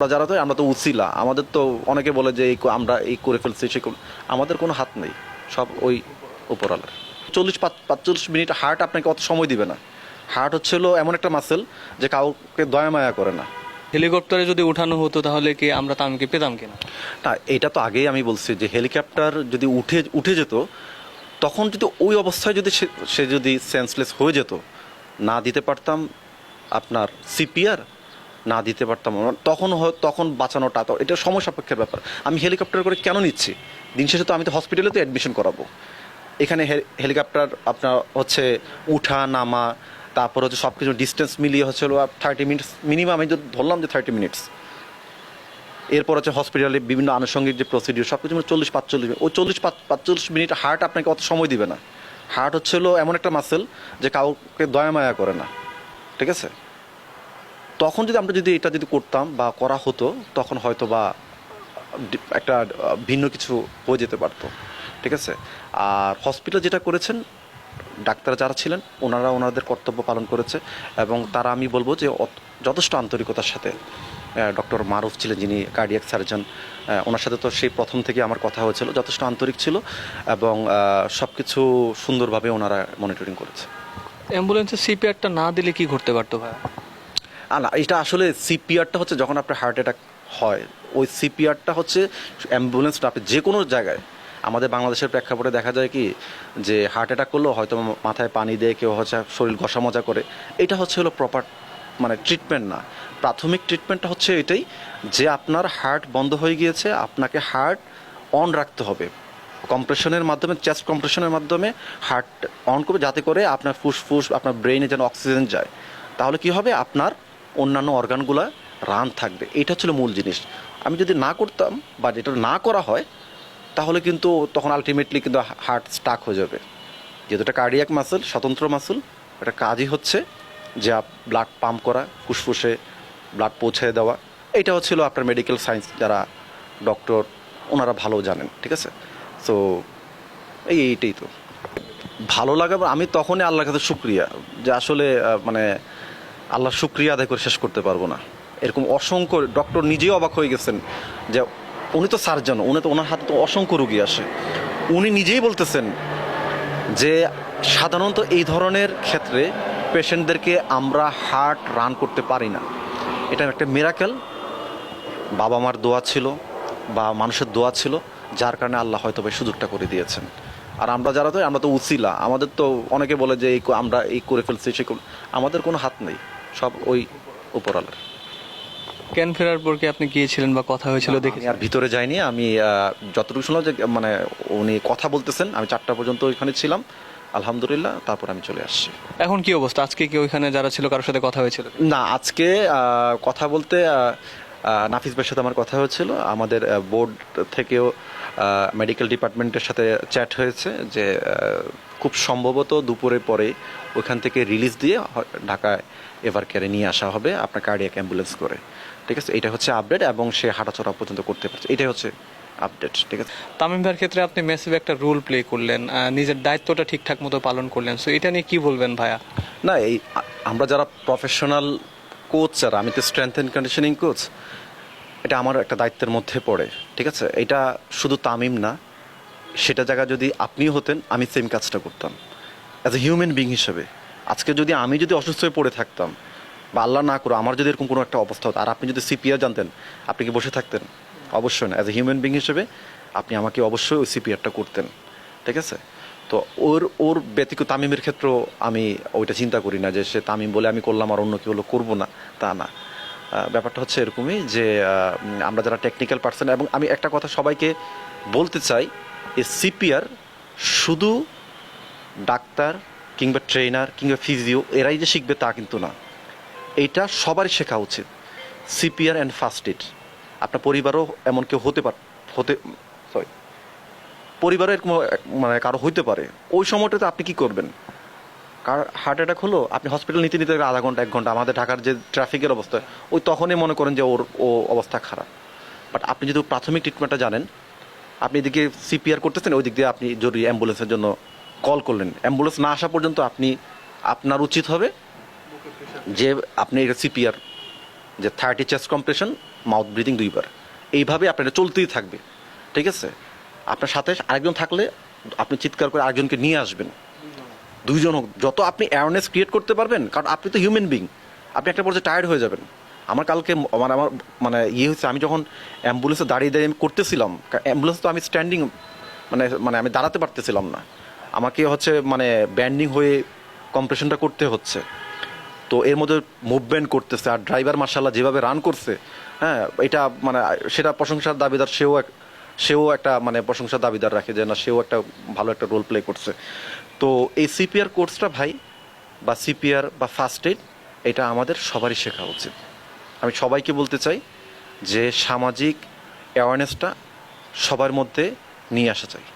আমরা যারা তো আমরা তো উচিলা আমাদের তো অনেকে বলে যে এই আমরা এই করে ফেলছি সে আমাদের কোনো হাত নেই সব ওই উপরালার চল্লিশ পাঁচচল্লিশ মিনিট হার্ট আপনাকে অত সময় দিবে না। হার্ট হচ্ছে হলো এমন একটা মাসেল যে কাউকে দয়া মায়া করে না। হেলিকপ্টারে যদি উঠানো হতো তাহলে কি আমরা তামিমকে পেতাম কিনা? না এটা তো আগেই আমি বলছি যে হেলিকপ্টার যদি উঠে উঠে যেত তখন যদি ওই অবস্থায় যদি সে যদি সেন্সলেস হয়ে যেত না দিতে পারতাম আপনার সিপিআর না দিতে পারতাম তখন তখন বাঁচানোটা তো এটা সময় সাপেক্ষের ব্যাপার। আমি হেলিকপ্টার করে কেন নিচ্ছি? দিন শেষে তো আমি তো হসপিটালে তো অ্যাডমিশন করাবো। এখানে হেলিকপ্টার আপনার হচ্ছে উঠা, নামা, তারপর হচ্ছে সব কিছু ডিস্টেন্স মিলিয়ে হচ্ছে থার্টি মিনিটস মিনিমাম আমি ধরলাম যে থার্টি মিনিটস এরপর হচ্ছে হসপিটালে বিভিন্ন আনুষঙ্গিক যে প্রসিডিউর সব কিছু চল্লিশ পাঁচচল্লিশ ওই চল্লিশ পাঁচ পাঁচচল্লিশ মিনিট হার্ট আপনাকে অত সময় দিবে না। হার্ট হচ্ছে এমন একটা মাসেল যে কাউকে দয়া মায়া করে না। ঠিক আছে? তখন যদি আমরা যদি এটা যদি করতাম বা করা হতো, তখন হয়তো বা একটা ভিন্ন কিছু হয়ে যেতে পারতো। ঠিক আছে? আর হসপিটাল যেটা করেছেন ডাক্তার যারা ছিলেন, ওনারা ওনাদের কর্তব্য পালন করেছে এবং তারা আমি বলব যে যথেষ্ট আন্তরিকতার সাথে ডক্টর মারুফ ছিলেন যিনি কার্ডিয়াক সার্জন ওনার সাথে তো সেই প্রথম থেকে আমার কথা হয়েছিল, যথেষ্ট আন্তরিক ছিল এবং সব কিছু সুন্দরভাবে ওনারা মনিটরিং করেছে। অ্যাম্বুলেন্সে সিপিআরটা না দিলে কি ঘটতে পারতো ভাই না, এটা আসলে সিপিআরটা হচ্ছে যখন আপনার হার্ট অ্যাটাক হয়, ওই সিপিআরটা হচ্ছে অ্যাম্বুলেন্সটা আপনি যে কোনো জায়গায়। আমাদের বাংলাদেশের প্রেক্ষাপটে দেখা যায় কি, যে হার্ট অ্যাটাক করলেও হয়তো মাথায় পানি দিয়ে, কেউ হচ্ছে শরীর ঘষা মজা করে। এটা হচ্ছে হলো প্রপার মানে ট্রিটমেন্ট না। প্রাথমিক ট্রিটমেন্টটা হচ্ছে এটাই, যে আপনার হার্ট বন্ধ হয়ে গিয়েছে, আপনাকে হার্ট অন রাখতে হবে। কম্প্রেশনের মাধ্যমে চেস্ট কম্প্রেশনের মাধ্যমে হার্ট অন করবে, যাতে করে আপনার ফুসফুস, আপনার ব্রেনে যেন অক্সিজেন যায়। তাহলে কি হবে? আপনার অন্যান্য অর্গানগুলো রান থাকবে। এটা ছিল মূল জিনিস। আমি যদি না করতাম বা যেটা না করা হয়, তাহলে কিন্তু তখন আলটিমেটলি কিন্তু হার্ট স্টাক হয়ে যাবে। যেহেতু এটা কার্ডিয়াক মাসল স্বতন্ত্র মাসল এটা কাজই হচ্ছে যে ব্লাড পাম্প করা, ফুসফুসে ব্লাড পৌঁছে দেওয়া। এটা হচ্ছিল আপনার মেডিকেল সায়েন্স যারা ডক্টর ওনারা ভালো জানেন, ঠিক আছে? সো এই এইটাই তো। ভালো লাগা আমি তখনই আল্লাহর কাছে শুক্রিয়া যে আসলে মানে আল্লাহ শুক্রিয়া আদায় করে শেষ করতে পারব না। এরকম অসংখ্য ডক্টর নিজেই অবাক হয়ে গেছেন যে উনি তো সার্জন উনি তো ওনার হাতে তো অসংখ্য রুগী আসে। উনি নিজেই বলতেছেন যে সাধারণত এই ধরনের ক্ষেত্রে পেশেন্টদেরকে আমরা হার্ট রান করতে পারি না। এটা একটা মেরাকেল বাবা মার দোয়া ছিল বা মানুষের দোয়া ছিল, যার কারণে আল্লাহ হয়তো এই সুযোগটা করে দিয়েছেন। আর আমরা যারা তো, আমরা তো উচিলা আমাদের তো অনেকে বলে যে এই আমরা এই করে ফেলছি, সে আমাদের কোনো হাত নেই। সব ওই উপরালার ক্যান ফেরার পর কি আপনি গিয়েছিলেন বা কথা হয়েছিল দেখে আর ভিতরে যাইনি আমি যতটুকু শুনলাম যে মানে উনি কথা বলতেছেন আমি চারটা পর্যন্ত ওইখানে ছিলাম আলহামদুলিল্লাহ তারপর আমি চলে আসছি। এখন কি অবস্থা? আজকে কি ওইখানে যারা ছিল কারোর সাথে কথা হয়েছিল? না আজকে কথা বলতে নাফিস ভাইয়ের সাথে আমার কথা হয়েছিল। আমাদের বোর্ড থেকেও মেডিকেল ডিপার্টমেন্টের সাথে চ্যাট হয়েছে যে খুব সম্ভবত দুপুরে পরে ওইখান থেকে রিলিজ দিয়ে ঢাকায় এভার কেয়ারে নিয়ে আসা হবে আপনার কার্ডিয়াক অ্যাম্বুলেন্স করে। ঠিক আছে? এটা হচ্ছে আপডেট এবং সে হাঁটাচড়া পর্যন্ত করতে পারছে। এটাই হচ্ছে আপডেট ঠিক আছে? তামিম ভাইয়ের ক্ষেত্রে আপনি মেসিভ একটা রোল প্লে করলেন নিজের দায়িত্বটা ঠিকঠাক মতো পালন করলেন। সো এটা নিয়ে কি বলবেন ভাইয়া? না এই আমরা যারা প্রফেশনাল কোচ যারা আমি তো স্ট্রেংথ অ্যান্ড কন্ডিশনিং কোচ এটা আমার একটা দায়িত্বের মধ্যে পড়ে, ঠিক আছে? এটা শুধু তামিম না, সেটা জায়গা যদি আপনিও হতেন, আমি সেম কাজটা করতাম। অ্যাজ এ হিউম্যান বিং হিসেবে। আজকে যদি আমি যদি অসুস্থ হয়ে পড়ে থাকতাম, বা আল্লাহ না করো আমার যদি এরকম কোনো একটা অবস্থা হতো, আর আপনি যদি সিপিআর জানতেন, আপনি কি বসে থাকতেন? অবশ্যই না। অ্যাজ এ হিউম্যান বিং হিসেবে, আপনি আমাকে অবশ্যই ওই সিপিআরটা করতেন, ঠিক আছে? তো ওর ওর ব্যতিক্রম তামিমের ক্ষেত্রেও আমি ওইটা চিন্তা করি না যে সে তামিম বলে আমি করলাম আর অন্য কেউ হলো করব না, তা না। ব্যাপারটা হচ্ছে এরকমই যে আমরা যারা টেকনিক্যাল পার্সন এবং আমি একটা কথা সবাইকে বলতে চাই এই সিপিআর শুধু ডাক্তার কিংবা ট্রেনার কিংবা ফিজিও এরাই যে শিখবে তা কিন্তু না। এইটা সবারই শেখা উচিত সিপিআর অ্যান্ড ফার্স্ট এড আপনার পরিবারও এমন কেউ হতে পার, হতে পরিবারের মানে কারও হইতে পারে, ওই সময়টাতে আপনি কি করবেন? কার হার্ট অ্যাটাক হলো, আপনি হসপিটাল নিতে নিতে আধা ঘণ্টা, এক ঘণ্টা, আমাদের ঢাকার যে ট্রাফিকের অবস্থা, ওই তখনই মনে করেন যে ওর, ও অবস্থা খারাপ। বাট আপনি যদি প্রাথমিক ট্রিটমেন্টটা জানেন, আপনি এদিকে সিপিআর করতেছেন ওই দিক দিয়ে আপনি জরুরি অ্যাম্বুলেন্সের জন্য কল করলেন। অ্যাম্বুলেন্স না আসা পর্যন্ত আপনি, আপনার উচিত হবে যে আপনি এটা সিপিআর যে thirty chest compression mouth breathing দুইবার। এইভাবে আপনার চলতেই থাকবে। ঠিক আছে? আপনার সাথে আরেকজন থাকলে আপনি চিৎকার করে আরেকজনকে নিয়ে আসবেন। দুইজন হোক, যত আপনি অ্যাওয়ারনেস ক্রিয়েট করতে পারবেন, কারণ আপনি তো হিউম্যান বিং আপনি একটা পর্যায়ে টায়ার্ড হয়ে যাবেন। আমার কালকে মানে আমার মানে ইয়ে হয়েছে, আমি যখন অ্যাম্বুলেন্সে দাঁড়িয়ে দাঁড়িয়ে আমি করতেছিলাম অ্যাম্বুলেন্স তো আমি স্ট্যান্ডিং মানে মানে আমি দাঁড়াতে পারতেছিলাম না। আমাকে হচ্ছে মানে ব্যান্ডিং হয়ে কম্প্রেশনটা করতে হচ্ছে। তো এর মধ্যে মুভমেন্ট করতেছে, আর ড্রাইভার মার্শাল্লাহ যেভাবে রান করছে হ্যাঁ এটা মানে সেটা প্রশংসার দাবিদার, সেও এক সেও একটা মানে প্রশংসা দাবিদার রাখে যে, না, সেও একটা ভালো একটা রোল প্লে করছে। তো এই সিপিআর কোর্সটা ভাই, বা সিপিআর বা ফার্স্ট এড এটা আমাদের সবারই শেখা উচিত। আমি সবাইকে বলতে চাই যে, সামাজিক অ্যাওয়ারনেসটা সবার মধ্যে নিয়ে আসা চাই।